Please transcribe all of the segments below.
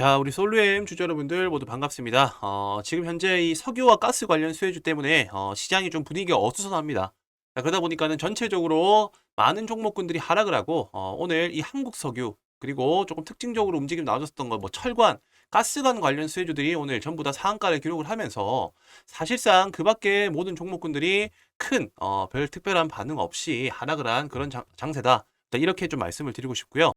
자, 우리 솔루엠 주주 여러분들 모두 반갑습니다. 어, 지금 현재 이 석유와 가스 관련 수혜주 때문에 어, 시장이 좀 분위기가 어수선합니다. 자, 그러다 보니까는 전체적으로 많은 종목군들이 하락을 하고 어, 오늘 이 한국 석유 그리고 조금 특징적으로 움직임 나와줬었던 거 뭐 철관, 가스관 관련 수혜주들이 오늘 전부 다 상한가를 기록을 하면서 사실상 그 밖에 모든 종목군들이 큰, 어, 별 특별한 반응 없이 하락을 한 그런 장, 장세다. 자, 이렇게 좀 말씀을 드리고 싶고요.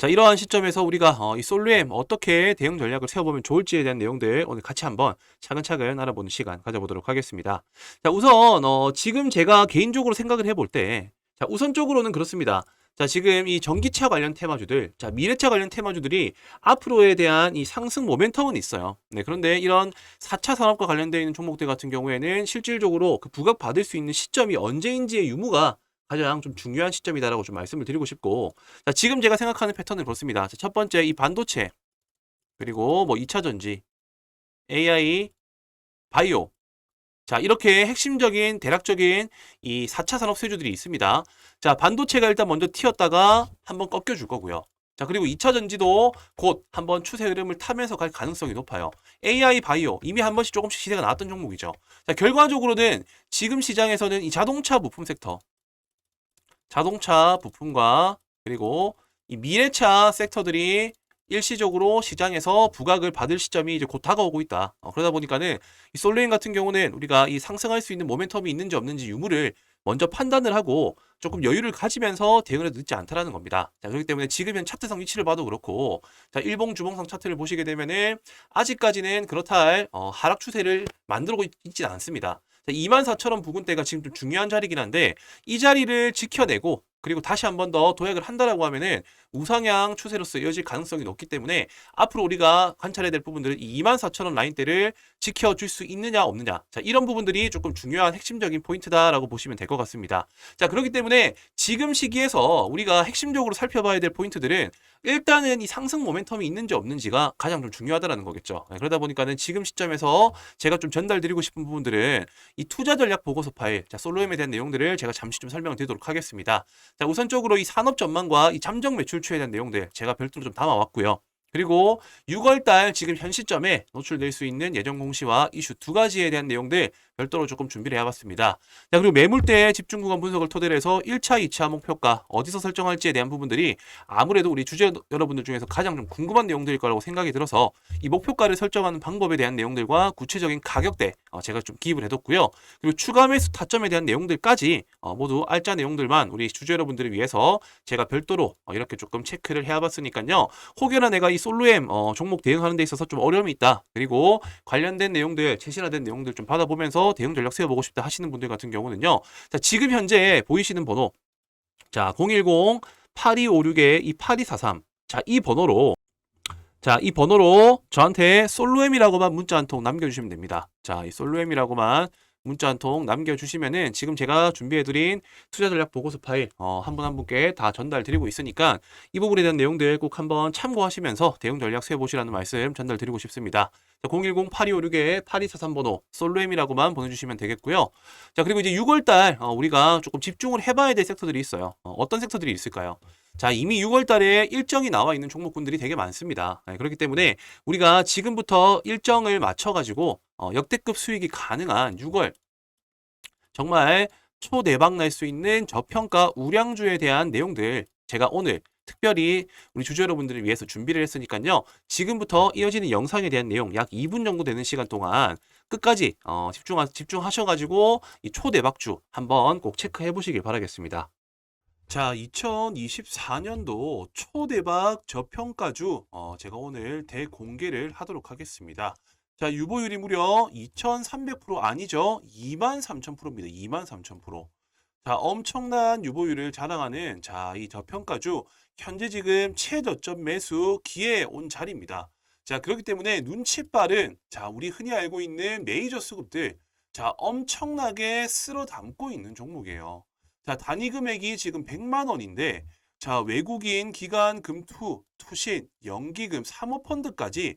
자, 이러한 시점에서 우리가 어, 이 솔루엠 어떻게 대응 전략을 세워보면 좋을지에 대한 내용들 오늘 같이 한번 차근차근 알아보는 시간 가져보도록 하겠습니다. 자, 우선 어, 지금 제가 개인적으로 생각을 해볼 때, 자, 우선적으로는 그렇습니다. 자, 지금 이 전기차 관련 테마주들, 자, 미래차 관련 테마주들이 앞으로에 대한 이 상승 모멘텀은 있어요. 네, 그런데 이런 4차 산업과 관련되어 있는 종목들 같은 경우에는 실질적으로 그 부각받을 수 있는 시점이 언제인지의 유무가 가장 좀 중요한 시점이다라고 좀 말씀을 드리고 싶고, 자, 지금 제가 생각하는 패턴을 그렇습니다. 자, 첫 번째 이 반도체, 그리고 뭐 2차 전지, AI, 바이오. 자, 이렇게 핵심적인 대략적인 이 4차 산업 수혜주들이 있습니다. 자, 반도체가 일단 먼저 튀었다가 한번 꺾여 줄 거고요. 자, 그리고 2차 전지도 곧 한번 추세 흐름을 타면서 갈 가능성이 높아요. AI 바이오 이미 한 번씩 조금씩 시세가 나왔던 종목이죠. 자, 결과적으로는 지금 시장에서는 이 자동차 부품 섹터 자동차 부품과 그리고 이 미래차 섹터들이 일시적으로 시장에서 부각을 받을 시점이 이제 곧 다가오고 있다. 어, 그러다 보니까는 이 솔레인 같은 경우는 우리가 이 상승할 수 있는 모멘텀이 있는지 없는지 유무를 먼저 판단을 하고 조금 여유를 가지면서 대응을 해도 늦지 않다라는 겁니다. 자, 그렇기 때문에 지금 현 차트상 위치를 봐도 그렇고, 자, 일봉 주봉상 차트를 보시게 되면은 아직까지는 그렇다 할 어, 하락 추세를 만들고 있, 있진 않습니다. 24,000원 부근대가 지금 좀 중요한 자리긴 한데 이 자리를 지켜내고 그리고 다시 한 번 더 도약을 한다라고 하면은 우상향 추세로서 이어질 가능성이 높기 때문에 앞으로 우리가 관찰해야 될 부분들은 이 24,000원 라인대를 지켜줄 수 있느냐 없느냐. 자 이런 부분들이 조금 중요한 핵심적인 포인트다라고 보시면 될 것 같습니다. 자 그렇기 때문에 지금 시기에서 우리가 핵심적으로 살펴봐야 될 포인트들은 일단은 이 상승 모멘텀이 있는지 없는지가 가장 좀 중요하다라는 거겠죠 네, 그러다 보니까는 지금 시점에서 제가 좀 전달드리고 싶은 부분들은 이 투자 전략 보고서 파일 자 솔로엠에 대한 내용들을 제가 잠시 좀 설명을 드리도록 하겠습니다 자, 우선적으로 이 산업 전망과 이 잠정 매출 추이에 대한 내용들 제가 별도로 좀 담아왔고요. 그리고 6월달 지금 현 시점에 노출될 수 있는 예정 공시와 이슈 두 가지에 대한 내용들 별도로 조금 준비를 해봤습니다. 자, 그리고 매물대 집중 구간 분석을 토대로 해서 1차, 2차 목표가 어디서 설정할지에 대한 부분들이 아무래도 우리 주주 여러분들 중에서 가장 좀 궁금한 내용들일 거라고 생각이 들어서 이 목표가를 설정하는 방법에 대한 내용들과 구체적인 가격대 어, 제가 좀 기입을 해뒀고요. 그리고 추가 매수 타점에 대한 내용들까지 어, 모두 알짜 내용들만 우리 주주 여러분들을 위해서 제가 별도로 어, 이렇게 조금 체크를 해와봤으니까요. 혹여나 내가 이 솔로엠 어, 종목 대응하는 데 있어서 좀 어려움이 있다. 그리고 관련된 내용들, 최신화된 내용들 좀 받아보면서 대응 전략 세워보고 싶다 하시는 분들 같은 경우는요. 자, 지금 현재 보이시는 번호. 자, 010-8256의 이 8243. 자, 이 번호로 자, 이 번호로 저한테 솔로엠이라고만 문자 한 통 남겨주시면 됩니다. 자, 이 솔로엠이라고만 문자 한 통 남겨주시면은 지금 제가 준비해드린 투자 전략 보고서 파일 어, 한 분 한 분께 다 전달 드리고 있으니까 이 부분에 대한 내용들 꼭 한번 참고하시면서 대응 전략 세워보시라는 말씀 전달 드리고 싶습니다. 010-8256의 8243 번호 솔로엠이라고만 보내주시면 되겠고요. 자 그리고 이제 6월달 어, 우리가 조금 집중을 해봐야 될 섹터들이 있어요. 어, 떤 섹터들이 있을까요? 자, 이미 6월 달에 일정이 나와 있는 종목군들이 되게 많습니다. 네, 그렇기 때문에 우리가 지금부터 일정을 맞춰가지고 어, 역대급 수익이 가능한 6월 정말 초대박 날수 있는 저평가 우량주에 대한 내용들 제가 오늘 특별히 우리 주주 여러분들을 위해서 준비를 했으니까요. 지금부터 이어지는 영상에 대한 내용 약 2분 정도 되는 시간 동안 끝까지 어, 집중하, 집중하셔가지고 이 초대박주 한번 꼭 체크해 보시길 바라겠습니다. 자, 2024년도 초대박 저평가주 어, 제가 오늘 대공개를 하도록 하겠습니다. 자, 유보율이 무려 2300% 아니죠? 23,000%입니다. 23,000%. 자, 엄청난 유보율을 자랑하는 자, 이 저평가주 현재 지금 최저점 매수 기회에 온 자리입니다. 자, 그렇기 때문에 눈치 빠른 자, 우리 흔히 알고 있는 메이저 수급들 자, 엄청나게 쓸어 담고 있는 종목이에요. 자, 단위 금액이 지금 100만 원인데 자, 외국인 기관 금투, 투신, 연기금, 사모펀드까지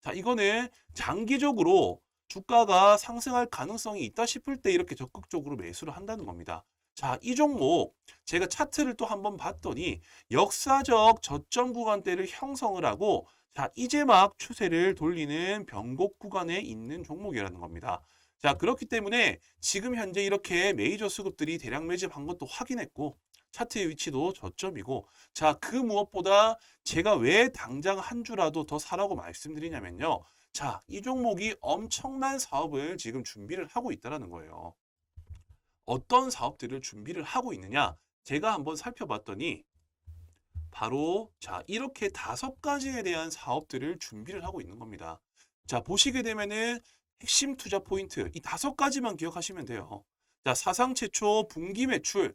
자, 이거는 장기적으로 주가가 상승할 가능성이 있다 싶을 때 이렇게 적극적으로 매수를 한다는 겁니다. 자, 이 종목 제가 차트를 또 한번 봤더니 역사적 저점 구간대를 형성을 하고 자, 이제 막 추세를 돌리는 변곡 구간에 있는 종목이라는 겁니다. 자, 그렇기 때문에 지금 현재 이렇게 메이저 수급들이 대량 매집한 것도 확인했고 차트의 위치도 저점이고 자, 그 무엇보다 제가 왜 당장 한 주라도 더 사라고 말씀드리냐면요. 자, 이 종목이 엄청난 사업을 지금 준비를 하고 있다라는 거예요. 어떤 사업들을 준비를 하고 있느냐? 제가 한번 살펴봤더니 바로 자, 이렇게 다섯 가지에 대한 사업들을 준비를 하고 있는 겁니다. 자, 보시게 되면은 핵심 투자 포인트 이 다섯 가지만 기억하시면 돼요. 자, 사상 최초 분기 매출